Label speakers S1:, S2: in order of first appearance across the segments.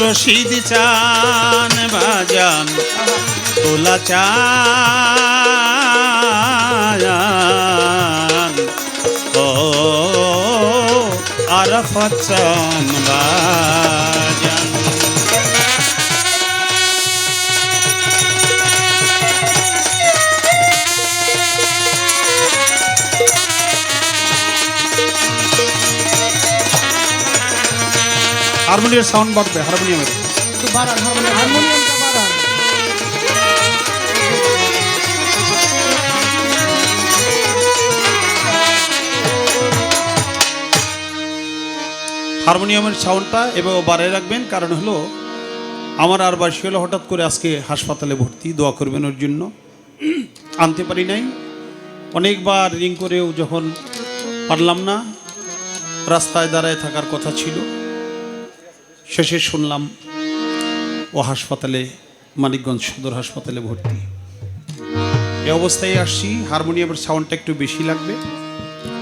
S1: রশিদ চান বাজান তোলা চান আরফত চান হারমোনিয়াম সাউন্ড বাড়বে হারমোনিয়ামের
S2: একটু
S1: হারমোনিয়ামের সাউন্ডটা এভাবে বাড়ায় রাখবেন, কারণ হলো আমার আর বয়স হলো হঠাৎ করে আজকে হাসপাতালে ভর্তি, দোয়া করবেন ওর জন্য। আনতে পারি নাই। অনেকবার রিং করেও যখন পারলাম না, রাস্তায় দাঁড়ায় থাকার কথা ছিল। শেষে শুনলাম, ও হাসপাতালে, মানিকগঞ্জ সদর হাসপাতালে ভর্তি। এ অবস্থায় আসছি, হারমোনিয়ামের সাউন্ডটা একটু বেশি লাগবে।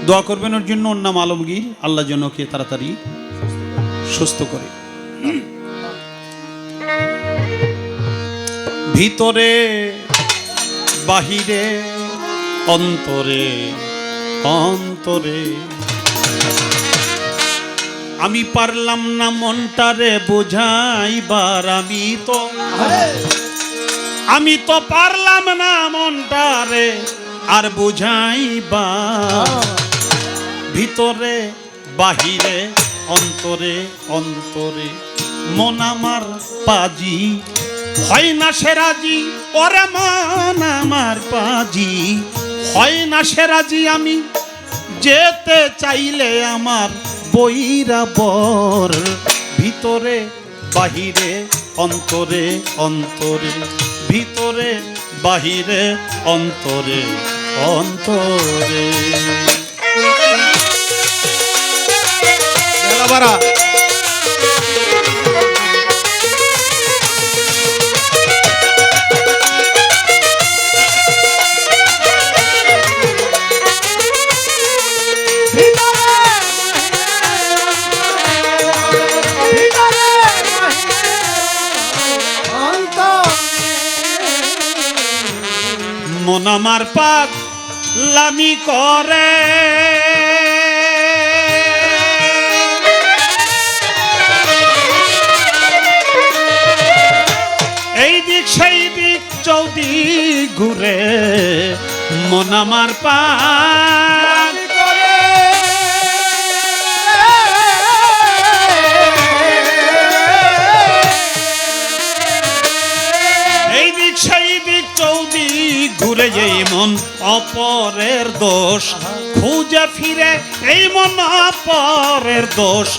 S1: দোয়া করবেন ওর জন্য, ওর নাম আলমগীর। আল্লাহ যেন ওকে তাড়াতাড়ি সুস্থ করে। ভিতরে, বাহিরে, অন্তরে অন্তরে। আমি পারলাম না মনটারে বোঝাইবার, আমি তো আমি তো পারলাম না মনটারে আর বুঝাইবার। ভিতরে, বাহিরে অন্তরে অন্তরে। মন আমার পাজি, হয় না সে রাজি, ওরে মন আমার পাজি। হয় না সে রাজি আমি, যেতে চাইলে আমার বইরা বর। ভিতরে, বাহিরে, অন্তরে অন্তরে। ভিতরে, বাহিরে, অন্তরে অন্তরে।
S2: বাড়া
S1: মন আমার পাক লামি করে। ঘুরে মন আমার চৌদি ঘুরে যেই মন অপরের দোষ। খুঁজে ফিরে এই মন অপরের দোষ।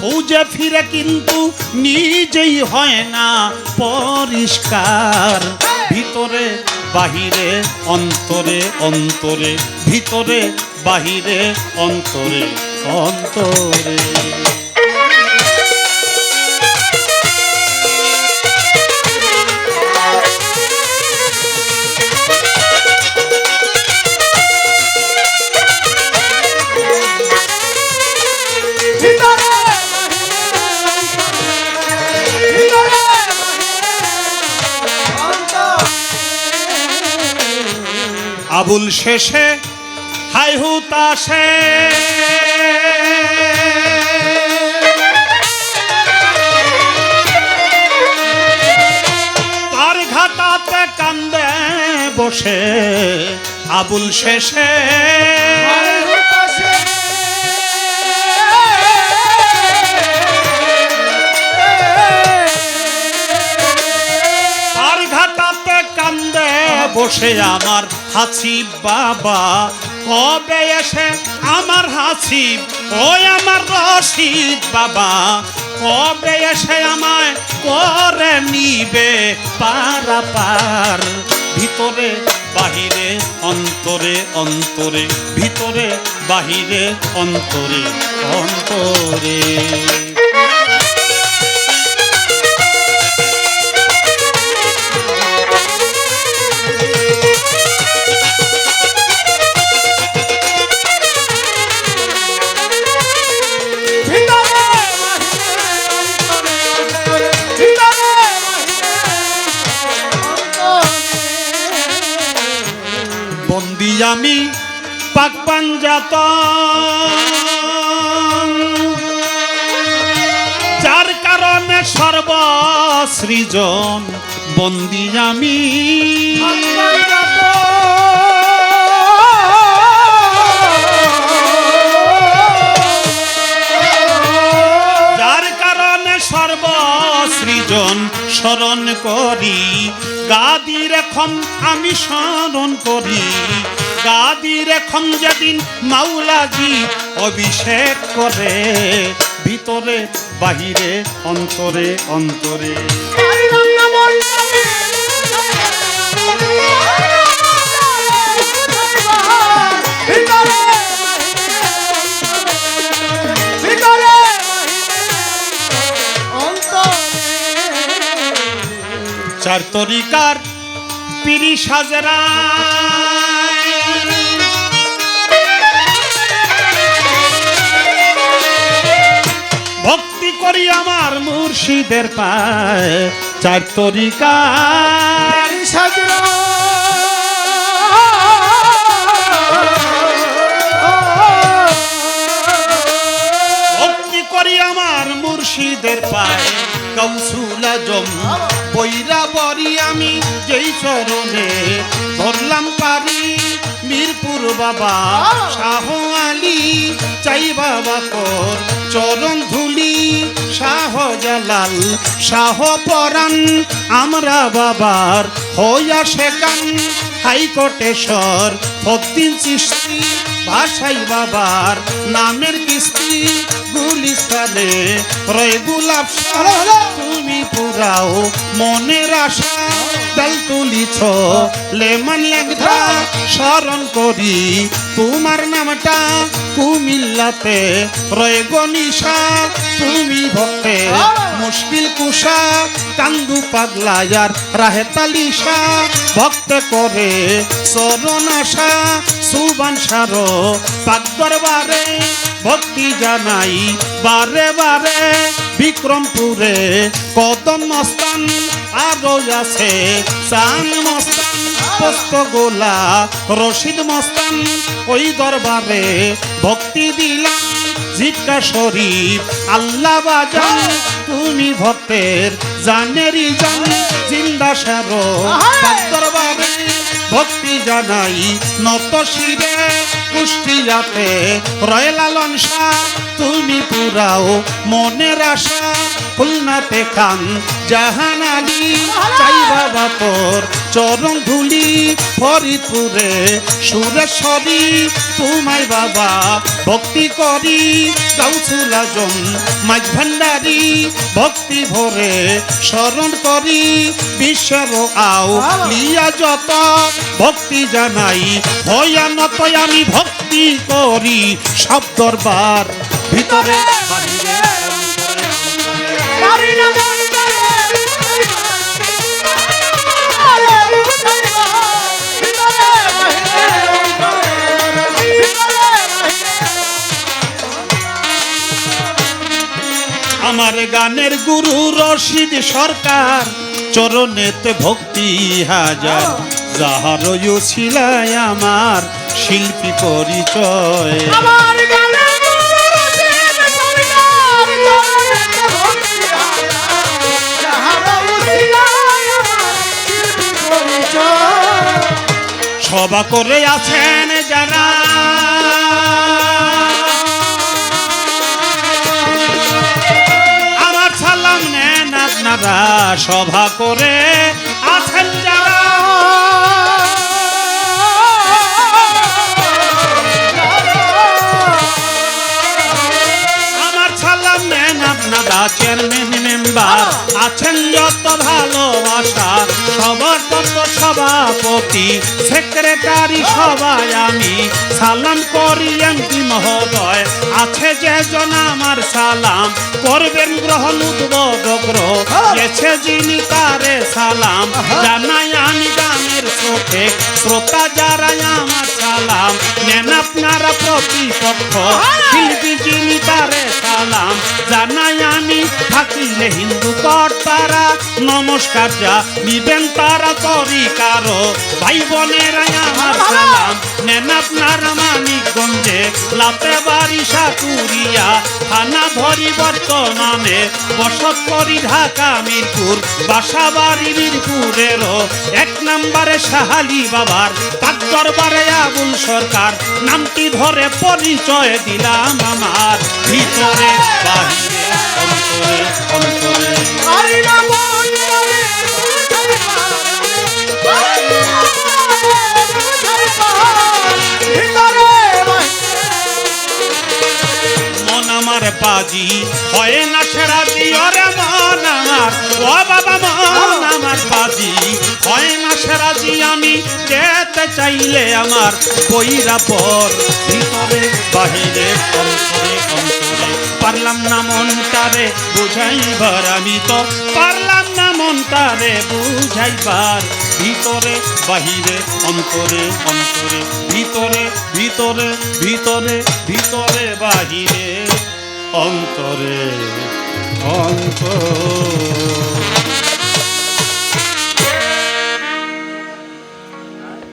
S1: খুঁজে ফিরে কিন্তু নিজেই হয় না পরিষ্কার। ভিতরে বাহিরে অন্তরে অন্তরে ভিতরে বাহিরে অন্তরে অন্তরে। আবুল শেষে হাই হুতাশে তার ঘাটাতে কান্দে বসে আবুল শেষে। বসে আমার হাসিব বাবা। কবে এসে আমার হাসিব? ওই আমার রশিদ বাবা। কবে এসে আমায় করে নিবে পারাপার? ভিতরে, বাহিরে, অন্তরে অন্তরে। ভিতরে, বাহিরে, অন্তরে অন্তরে। বন্দি আমি পাক পাঞ্জাত যার কারণে সর্বসৃজন বন্দি আমি যার কারণে সর্বসৃজন স্মরণ করি। গাদির এখন আমি স্মরণ করি। গাদির এখন যেদিন মাওলাজি অভিষেক করে, ভিতরে, বাহিরে, অন্তরে অন্তরে। চার তরিকার পিরি সাজরা ভক্তি করি আমার মুর্শিদের পায়, চার তরিকার ভক্তি করি আমার মুর্শিদের পায়, কৌশুল জম বৈরা বরি আমি যেই চরণে ধরলাম পারি। মিরপুর বাবা, শাহ আলী, চাই বাবা কর চরণ ধুলি। শাহ জালাল, শাহ পরাণ, আমরা বাবার হইয়া শেখান হাইকোটেশ্বর ফদ্দিন চিস্তি ভাষাই বাবার নামের কিস্তি। গুলিস্তানে রয় গুলাব তুমি পুরাও মনের আশা ডাল তুলিছ, লেমন লেগধা স্মরণ করি, তোমার নামটা কুমিল্লাতে রয় গনিশা তুমি ভক্তে, মুশকিল কুষা কান্দু পাগলায়ার রাহে তালিশা, ভক্ত করে চরণ আশা, সুবান সার, পাক দরবারে ভক্তি জানাই, বারে বারে বিক্রমপুরে কদম মস্তান, আরও আছে চান মস্তান, পোস্ত গোলা, রশিদ মস্তান, ওই দরবারে ভক্তি দিলাম। জিজ্ঞা শরীফ। আল্লাহ বাজান তুমি ভক্তের জানেরই জান জিন্দা সারো দরবারে। ভক্তি জানাই নত শিরে কুষ্টিয়াতে রয় লালন শাহ তুমি পুরাও মনের আশা খুলনাতে খান জাহান আলী। চাই বাবা তোর চরণ ধুলি ফরিদপুরে সুরেশ্বরী। তোমায় বাবা ভক্তি করি গাউসুল আজম মাঝ ভান্ডারি ভক্তি ভরে স্মরণ করি বিশ্বের আও লিয়া যত ভক্তি জানাই ভয়ানত আমি ভক্তি করি সব দরবার ভিতরে বাহিরে আমার গানের গুরু রশিদ সরকার চরণেতে ভক্তি হাজার। যাহার আমার শিল্পী পরিচয়।
S2: আমার উসিলায় আমার শিল্পী পরিচয়।
S1: সভা করে আছেন সভা করে আছেন যারা। আমার সালাম নেন আপনারা চেয়ারম্যান মেম্বার। আছেন যত ভালোবাসা সবার তত সভাপতি। সেক্রেটারি সবাই আমি সালাম করি, এমপি মহোদয়। আছে যে জন আমার সালাম, করবেন গ্রহণ উদ্বোধক গেছে যিনি তারে সালাম, জানাই আমি গানের চোখে শ্রোতা যারা আমার সালাম, নেন আপনারা প্রতিপক্ষ। শিল্পী যিনি তারে সালাম, জানাই আমি থাকিলে হিন্দু কর্তারা নমস্কার, যা নিবেন তারা তরিকারো ভাই বোনেরা আমার সালাম। নেন আপনারা মানিকগঞ্জে লাতে বাড়ি সাতুরিয়া। থানা ধরি বর্তমানে বসত করি ঢাকা মিরপুর। বাসা বাড়ি মিরপুরেরও এক নম্বরে সাহালি বাবার। তার দরবারে আবুল সরকার নামটি ধরে পরিচয় দিলাম আমার। ভিতরে বাহিরে অন্তরে অন্তরে। বাজি। হয় না সেরাজি ওরে মন আমার। ও বাবা, মন আমার বাজি। হয় না সেরাজি আমি যেতে চাইলে আমার বইরা পর ভিতরে বাহিরে অন্তরে অন্তরে পারলাম না মনটারে বুঝাইবার, আমি তো পারলাম না মনটারে বুঝাইবার। ভিতরে, বাহিরে, অন্তরে অন্তরে। ভিতরে ভিতরে ভিতরে ভিতরে, বাহিরে। অন্তরে অন্তর।